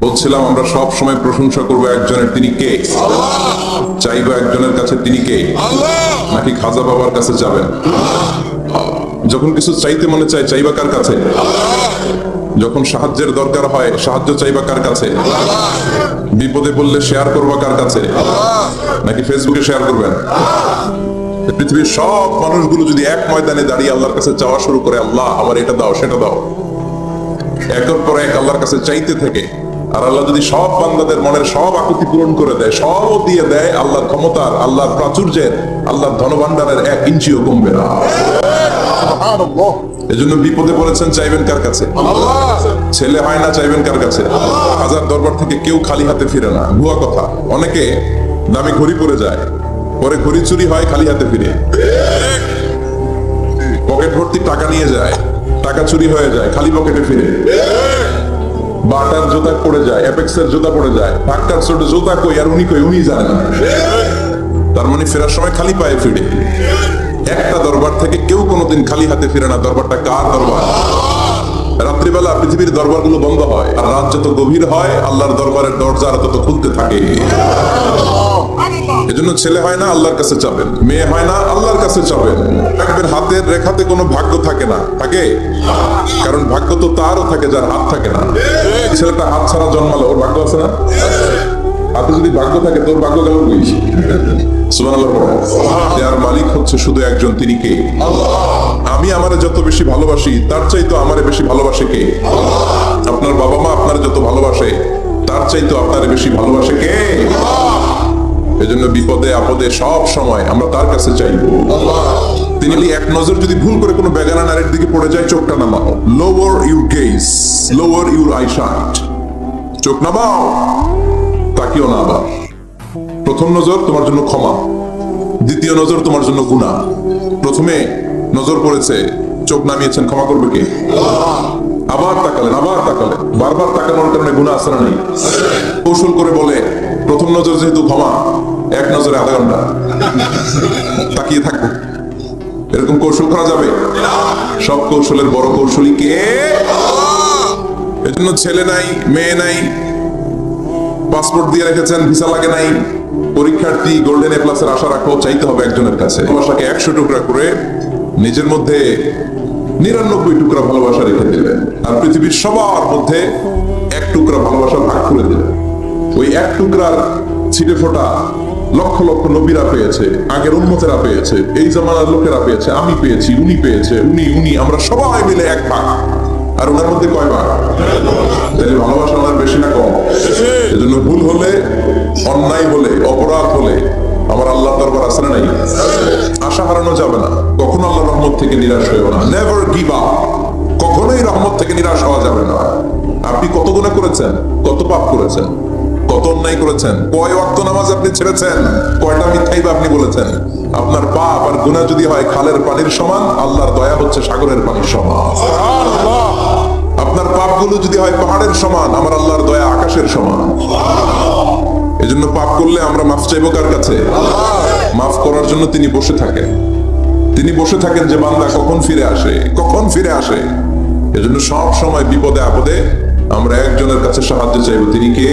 বলছিলাম, আমরা সব সময় প্রশংসা করব একজনের তিনি কে? চাইব একজনের কাছে তিনি কে? নাকি খাজা বাবার কাছে যাবেন? যখন কিছু চাইতে মনে চায়, চাইবা কার কাছে? যখন সাহায্যের দরকার হয়, সাহায্য চাইবা কার কাছে? বিপদে বললে শেয়ার করবা কার কাছে? নাকি ফেসবুকে শেয়ার করবেন? পৃথিবীর সব মানুষগুলো যদি এক ময়দানে দাঁড়িয়ে আল্লাহর কাছে চাওয়া শুরু করে, আল্লাহ, আমার এটা দাও, সেটা দাও। একের পর এক আল্লাহর কাছে চাইতে থাকে। আর আল্লাহ যদি সব বান্দাদের মনের সব আকুতি পূরণ করে দেয় সবও দিয়ে দেয় আল্লাহর ক্ষমতার আল্লাহর প্রাচুর্যের আল্লাহর ধনভাণ্ডারের এক ইঞ্চিও কমবে না। এজন্য বিপদে পড়েছেন চাইবেন কার কাছে? ছেলে হয় না চাইবেন কার কাছে? হাজার দরবার থেকে কেউ খালি হাতে ফিরে না। ভুয়া কথা। অনেকে দামি ঘড়ি পরে যায় পরে ঘড়ি চুরি হয় খালি হাতে ফিরে। পকেট ভর্তি টাকা নিয়ে যায় টাকা চুরি হয়ে যায় খালি পকেটে ফিরে। বাটার জুতা পড়ে যায়, অ্যাপেক্সের জুতা পড়ে যায় ডাক্তার ছোট জুতা কই আর উনি কই? উনি জানেন তার মানে ফেরার সময় খালি পায়ে ফিরে। একটা দরবার থেকে কেউ কোনোদিন খালি হাতে ফিরে না। দরবারটা কার দরবার? রাত্রিবেলা পৃথিবীর দরবারগুলো বন্ধ হয়। আর রাত যত গভীর হয়, আল্লাহর দরবারের দরজা তত খুলতে থাকে। এজন্য ছেলে হয় না, আল্লাহর কাছে চাবেন মেয়ে হয় না, আল্লাহর কাছে চাবেন দেখবেন হাতের রেখাতে কোনো ভাগ্য থাকে না। থাকে? কারণ ভাগ্য তো তারও থাকে, যার হাত থাকে না। ছেলেটা হাত ছাড়া জন্মালো ওর ভাগ্য আছে না? হাতে যদি ভাগ্য থাকে, তোর ভাগ্য গেল কই যার মালিক হচ্ছে শুধু একজন, তিনি কে? আমি আমারে যত বেশি ভালোবাসি, তার চাইতো আমারে বেশি ভালোবাসে কে? আপনার বাবা মা আপনার যত ভালোবাসে, তার চাইতো আপনার বেশি ভালোবাসে কে? এজন্য বিপদে, আপদে সব সময় আমরা তার কাছে চাইব। তিনি এক নজর যদি ভুল করে কোনো বেগানা নারীর দিকে পড়ে যায়, চোখটা নামাও। Lower your gaze lower your eyesight চোখ নামাও, তাকিও না আবার। প্রথম নজর তোমার জন্য ক্ষমা, দ্বিতীয় নজর তোমার জন্য গুণা প্রথমে নজর পড়েছে, চোখ নামিয়েছেন, ক্ষমা করবে কে? আবার তাকালেন আবার তাকালেন। বারবার তাকানোর কারণে গুণা আসে না নেই? কৌশল করে বলে, প্রথম নজর যেহেতু ক্ষমা এক নজরে আধা ঘণ্টা তাকিয়ে থাকব এরকম কৌশল করা যাবে? সব কৌশলের বড় কৌশলী কে? এজন্য ছেলে নাই, মেয়ে নাই পাসপোর্ট দিয়ে রেখেছেন ভিসা লাগে নাই, পরীক্ষার্থী গোল্ডেন এ প্লাসের আশা রাখো, চাইতে হবে একজনের কাছে। ভালোবাসাকে একশো টুকরা করে নিজের মধ্যে নিরানব্বই টুকরা ভালোবাসা রেখে দিলেন। আর পৃথিবীর সবার মধ্যে এক টুকরা ভালোবাসা ভাগ করে দিলেন। ওই এক টুকরার ছিটে ফোটা লক্ষ লক্ষ নবীরা পেয়েছে, আগের উন্মতেরা পেয়েছে, এই জামানার লোকেরা পেয়েছে, আমি পেয়েছি, উনি পেয়েছে, উনি উনি, আমরা সবাই মিলে এক ভাগ। আর ওনার মধ্যে কয় ভাগ? তাহলে ভালোবাসা ওনার বেশি না কম, এজন্য ভুল হলে, অন্যায় হলে, অপরাধ হলে, আমার আল্লাহ দরবার আছে না নাই? আশা হারানো যাবে না। কখনো আল্লাহ রহমত থেকে নিরাশ হয়েও না। নেভার গিভ আপ কখনোই রহমত থেকে নিরাশ হওয়া যাবে না। আপনি কত গুণা করেছেন? কত পাপ করেছেন? কত অন্যায় করেছেন? কয় ওয়াক্ত নামাজ আপনি ছেড়েছেন? কয়টা মিথ্যাই বা আপনি বলেছেন? আপনার পাপ আর গুনাহ যদি হয় খালের পানির সমান আল্লাহর দয়া হচ্ছে সাগরের পানির সমান। আপনার পাপগুলো যদি হয় পাহাড়ের সমান আমার আল্লাহর দয়া আকাশের সমান। এজন্য পাপ করলে আমরা মাফ চাইব কার কাছে? মাফ করার জন্য তিনি বসে থাকেন। তিনি বসে থাকেন যে বান্দা কখন ফিরে আসে? কখন ফিরে আসে? এজন্য সব সময় বিপদে আপদে আমরা একজনের কাছে সাহায্য চাইব। তিনি কে?